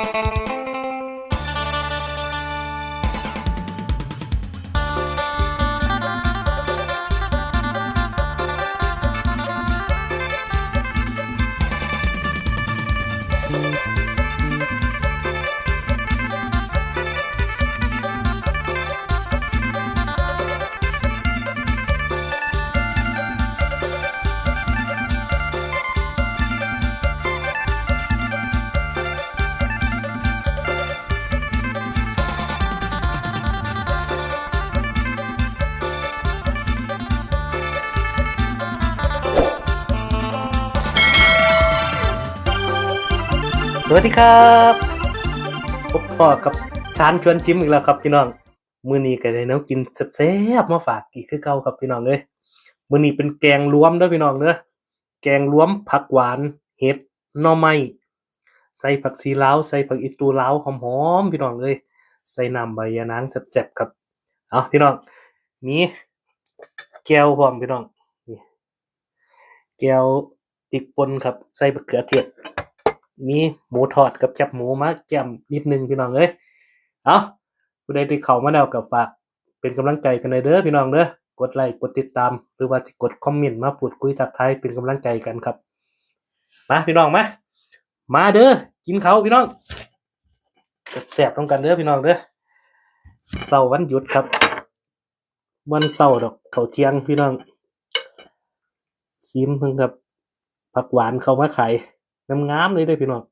ส วัสดีครับพบต่อกับชานชวนจิ้มอีกแล้วครับพี่น้อง มื้อนี้ก็ได้แนวกินแซ่บๆมาฝากอีกคือเก่าครับพี่น้องเอ้ยมื้อนี้เป็นแกงรวมด้อพี่น้องเด้อแกงรวมผักหวานเห็ดหน่อไม้ใส่ผักชีลาวใส่ผักอีตูลาวหอมๆพี่น้องเอ้ยใส่น้ำใบยะนางแซ่บๆครับเอาพี่น้องมีแก้วพร้อมพี่น้องแก้วพริกปนครับ ใส่มะเขือเทศ มีหมูทอดกับแคบหมูมาแจมนิดนึงพี่น้องเอ้ยเอาผู้ใดที่เข้ามาแล้วก็ฝากเป็นกำลังใจกันเลยเด้อพี่น้องเด้อกดไลค์กดติดตาม หรือว่าสิกดคอมเมนต์มาพูดคุยทักทายเป็นกำลังใจกันครับมาพี่น้องมามาเด้อกินเขาพี่น้องแซ่บๆต้องกันเด้อพี่น้องเด้อเสาร์วันหยุดครับวันเสาร์ดอกเขาเที่ยงพี่น้องซีมเพิ่งกับผักหวานเขามาขาย งามๆเลยเด้อพี่น้อง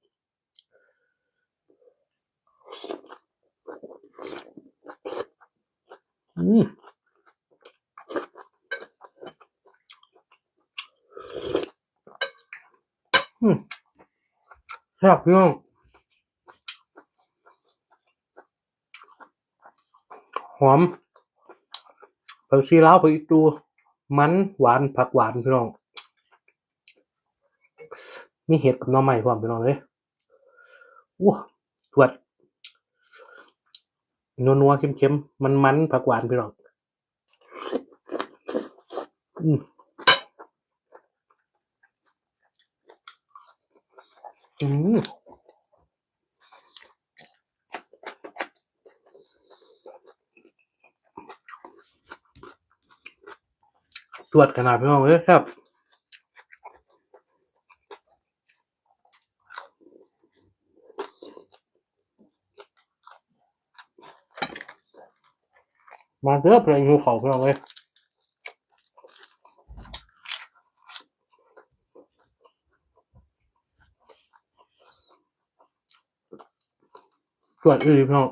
อืมอืมครับพี่น้องหอมผักชีลาวผักอีตูมันหวานผักหวานพี่น้อง มีเห็ดกับหน้อใหม่พร้อมพี่น้องเลยว้าตรวจนัวนัวๆเค็มๆมันมันๆผักหวานพี่น้องอืมอืมตรวจขนาดพี่น้องเลยครับ มาเด้อเพลงงูเขาพี่น้องเลยสวดอื่นพี่น้อง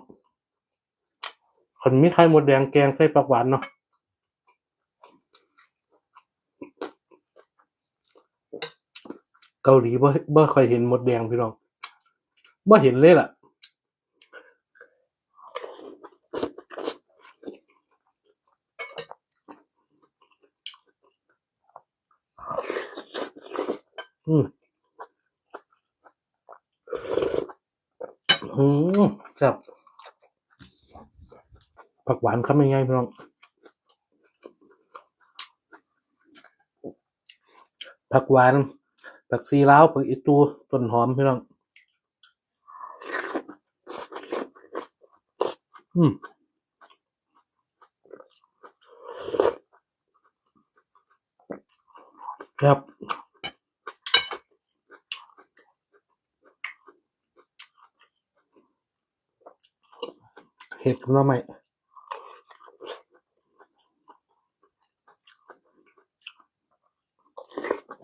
ขันมีไข่หมดแดงแกงไส้ปลาหวานเนาะเกาหลีบ่บ่เคยเห็นหมดแดงพี่น้องบ่เห็นเลยล่ะ อืมอืมแซ่บผักหวานครับยังไงพี่น้อง ผักหวาน ผักซีลาวผักอีตูต้นหอมพี่น้อง อืมครับ เห็ดน้ำใหม่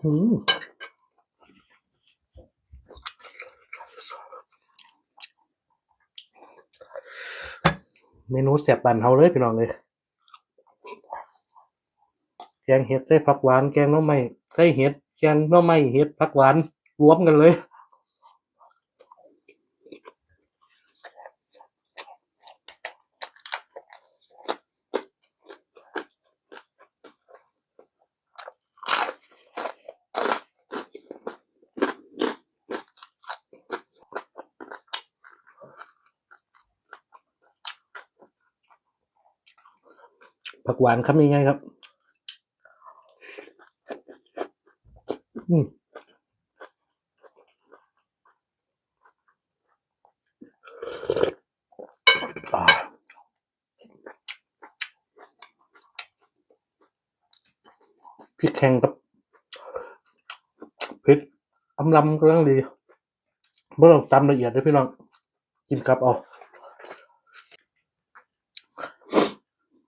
อืมเมนูแซ่บบันเฮาเลยพี่น้องเลย แกงเห็ดใส่ผักหวาน แกงน้ำใหม่ใส่เห็ด แกงน้ำใหม่เห็ดผักหวานรวมกันเลย ผักหวานครับยังไงครับพริกแข็งครับพริกอำลำกำลังดีเมื่อเราตำละเอียดเลยพี่น้อง กินครับเอา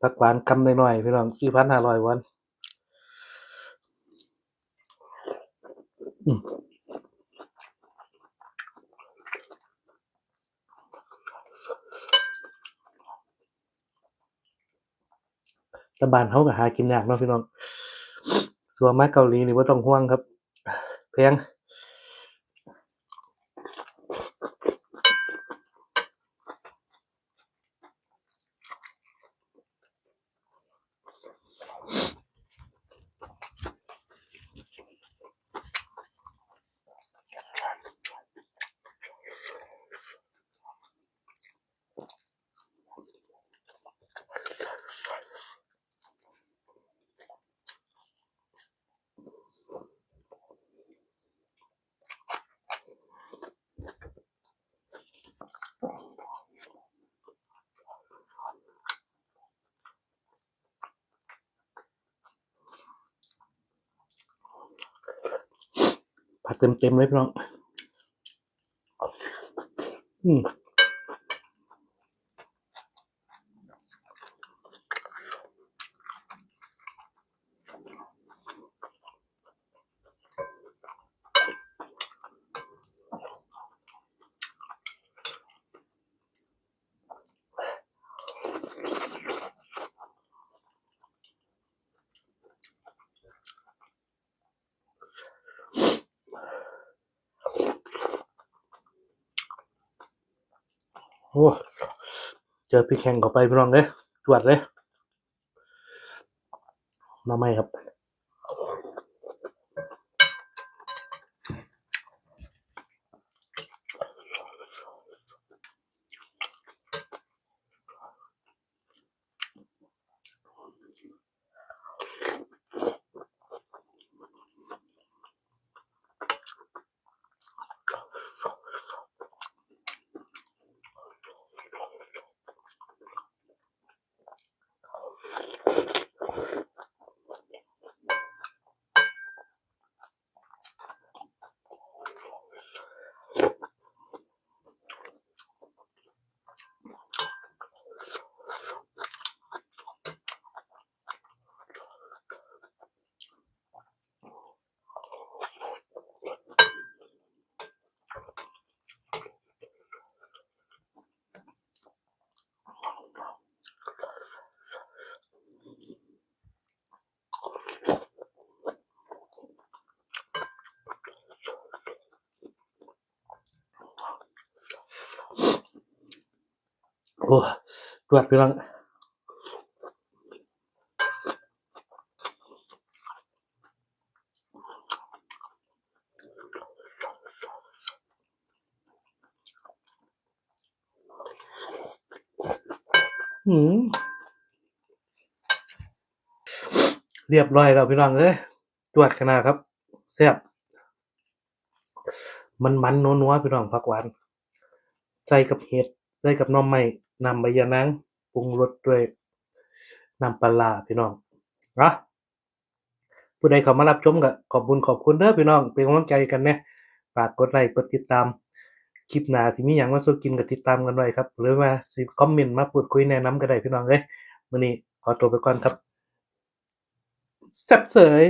ผักหวานกำหน่อยๆพี่น้องสี่พันห้าร้อยวันแต่บ้านเขาก็หากินยากเนาะพี่น้องส่วนมาเกาหลีนี่ว่าต้องห่วงครับแพง ผัดเต็มๆเลยพี่น้องอืม โอ้เจอพี่แข่งเข้าไปพี่น้องเลยตรวจเลยมาไม่ครับ โอ้จวดพี่น้องเรียบร้อยแล้วพี่น้องเอ้ยจวดขนาดครับแซ่บมันมันๆนัวๆพี่น้องผักหวาน ใส่กับเห็ด ใส่กับน่อไม้ นำใบยะนางปรุงรสด้วยน้ำปลาพี่น้องอะผู้ใดเข้ามารับชมก็ขอบคุณขอบคุณเด้อพี่น้อง เป็นกำลังใจกันนะฝากกดไลค์กดติดตาม คลิปหน้าที่มีหยังมาสู้กินก็ติดตามกันไว้ครับ หรือว่าสิคอมเมนต์มาพูดคุยแนะนำก็ได้พี่น้องเอ้ยมื้อนี้ขอตัวไปก่อนครับแซ่บเสย